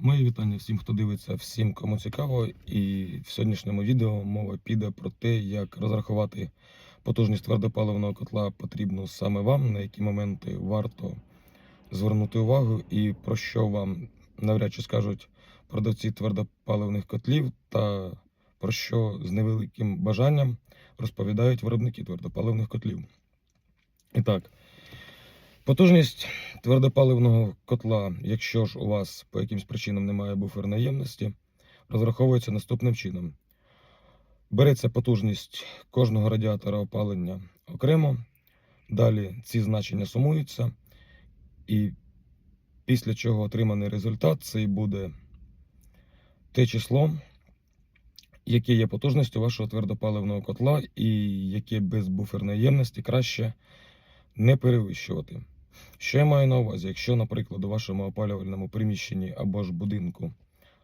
Мої вітання всім, хто дивиться, всім, кому цікаво. І в сьогоднішньому відео мова піде про те, як розрахувати потужність твердопаливного котла потрібну саме вам, на які моменти варто звернути увагу, і про що вам навряд чи скажуть продавці твердопаливних котлів, та про що з невеликим бажанням розповідають виробники твердопаливних котлів. І так, Потужність твердопаливного котла, якщо ж у вас по якимсь причинам немає буферної ємності, розраховується наступним чином. Береться потужність кожного радіатора опалення окремо, далі ці значення сумуються, і після чого отриманий результат це і буде те число, яке є потужністю вашого твердопаливного котла, і яке без буферної ємності краще не перевищувати. Що я маю на увазі? Якщо, наприклад, у вашому опалювальному приміщенні або ж будинку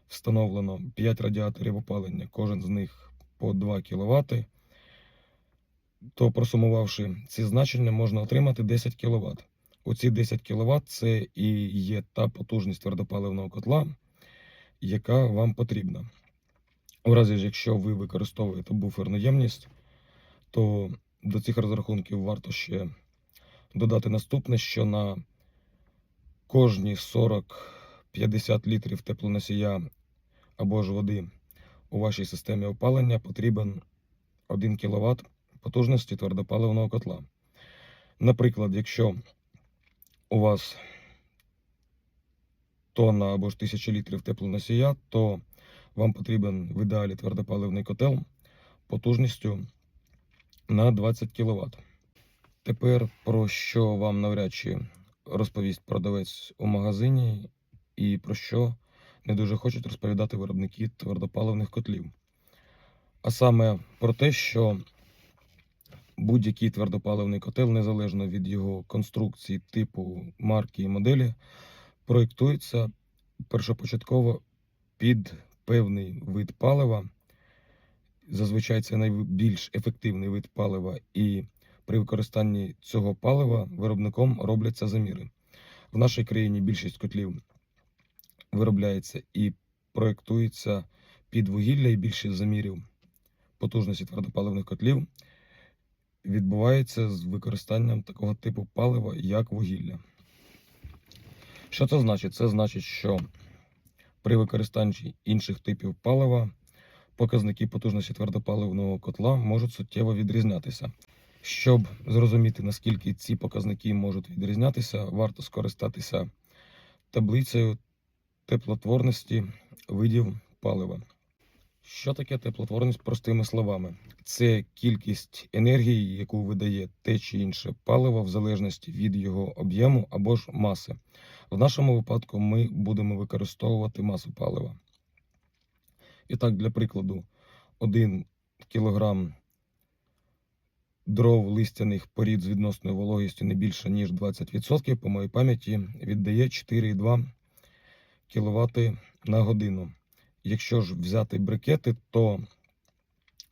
встановлено 5 радіаторів опалення, кожен з них по 2 кВт, то просумувавши ці значення, можна отримати 10 кВт. Оці 10 кВт це і є та потужність твердопаливного котла, яка вам потрібна. У разі ж, якщо ви використовуєте буферну ємність, то до цих розрахунків варто ще додати наступне, що на кожні 40-50 літрів теплоносія або ж води у вашій системі опалення потрібен 1 кВт потужності твердопаливного котла. Наприклад, якщо у вас тонна або ж 1000 літрів теплоносія, то вам потрібен в ідеалі твердопаливний котел потужністю на 20 кВт. Тепер про що вам навряд чи розповість продавець у магазині, і про що не дуже хочуть розповідати виробники твердопаливних котлів. А саме про те, що будь-який твердопаливний котел, незалежно від його конструкції, типу, марки і моделі, проєктується першопочатково під певний вид палива. Зазвичай це найбільш ефективний вид палива і при використанні цього палива виробником робляться заміри. В нашій країні більшість котлів виробляється і проєктується під вугілля, і більшість замірів потужності твердопаливних котлів відбувається з використанням такого типу палива, як вугілля. Що це значить? Це значить, що при використанні інших типів палива показники потужності твердопаливного котла можуть суттєво відрізнятися. Щоб зрозуміти, наскільки ці показники можуть відрізнятися, варто скористатися таблицею теплотворності видів палива. Що таке теплотворність простими словами? Це кількість енергії, яку видає те чи інше паливо в залежності від його об'єму або ж маси. В нашому випадку ми будемо використовувати масу палива. І так, для прикладу, 1 кілограм дров листяних порід з відносною вологістю не більше, ніж 20%, по моїй пам'яті віддає 4,2 кВт на годину. Якщо ж взяти брикети, то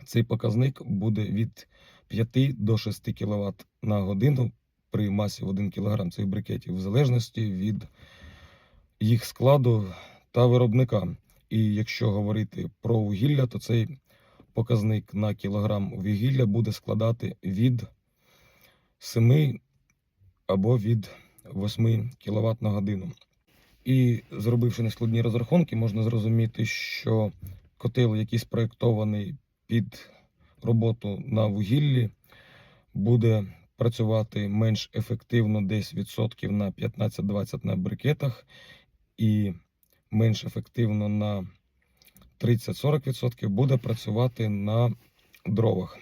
цей показник буде від 5 до 6 кВт на годину при масі в 1 кг цих брикетів, в залежності від їх складу та виробника. І якщо говорити про вугілля, то цей показник на кілограм вугілля буде складати від 7 або від 8 кВт на годину. І зробивши нескладні розрахунки, можна зрозуміти, що котел, який спроєктований під роботу на вугіллі, буде працювати менш ефективно десь відсотків на 15-20 на брикетах і менш ефективно на 30-40% буде працювати на дровах.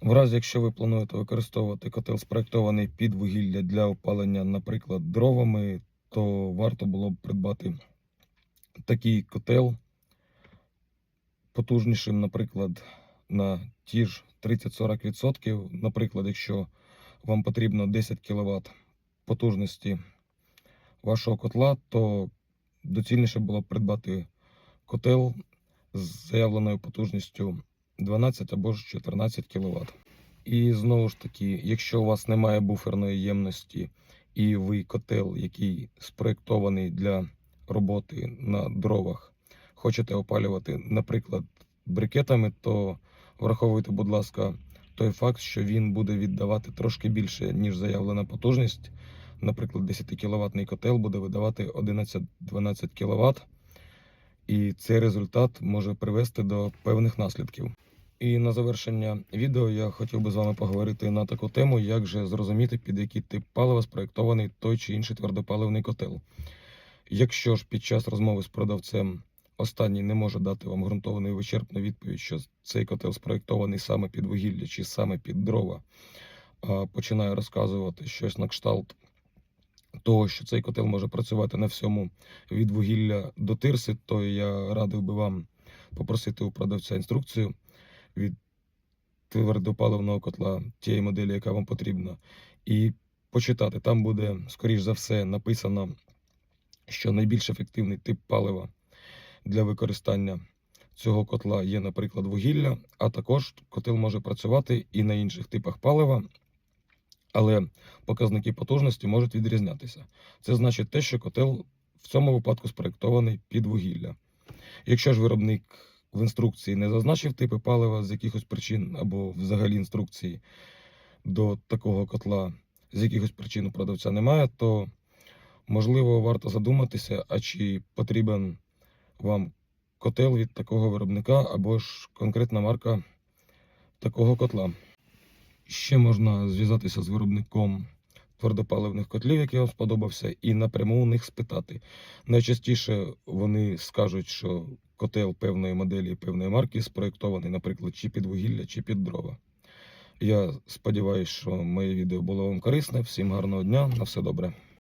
В разі, якщо ви плануєте використовувати котел спроєктований під вугілля для опалення, наприклад, дровами, то варто було б придбати такий котел потужнішим, наприклад, на ті ж 30-40%. Наприклад, якщо вам потрібно 10 кВт потужності вашого котла, то доцільніше було б придбати котел з заявленою потужністю 12 або ж 14 кВт. І знову ж таки, якщо у вас немає буферної ємності і ви котел, який спроєктований для роботи на дровах хочете опалювати, наприклад, брикетами, то враховуйте, будь ласка, той факт, що він буде віддавати трошки більше, ніж заявлена потужність. Наприклад, 10 кВт котел буде видавати 11-12 кВт, і цей результат може привести до певних наслідків. І на завершення відео я хотів би з вами поговорити на таку тему, як же зрозуміти, під який тип палива спроєктований той чи інший твердопаливний котел. Якщо ж під час розмови з продавцем останній не може дати вам ґрунтовану і вичерпну відповідь, що цей котел спроєктований саме під вугілля чи саме під дрова, починає розказувати щось на кшталт того, що цей котел може працювати на всьому від вугілля до тирси, то я радив би вам попросити у продавця інструкцію від твердопаливного котла тієї моделі, яка вам потрібна, і почитати. Там буде, скоріш за все, написано, що найбільш ефективний тип палива для використання цього котла є, наприклад, вугілля, а також котел може працювати і на інших типах палива, але показники потужності можуть відрізнятися. Це значить те, що котел в цьому випадку спроєктований під вугілля. Якщо ж виробник в інструкції не зазначив типи палива з якихось причин або взагалі інструкції до такого котла з якихось причин у продавця немає, то можливо варто задуматися, а чи потрібен вам котел від такого виробника або ж конкретна марка такого котла. Ще можна зв'язатися з виробником твердопаливних котлів, який вам сподобався, і напряму у них спитати. Найчастіше вони скажуть, що котел певної моделі, певної марки спроєктований, наприклад, чи під вугілля, чи під дрова. Я сподіваюся, що моє відео було вам корисне. Всім гарного дня, на все добре.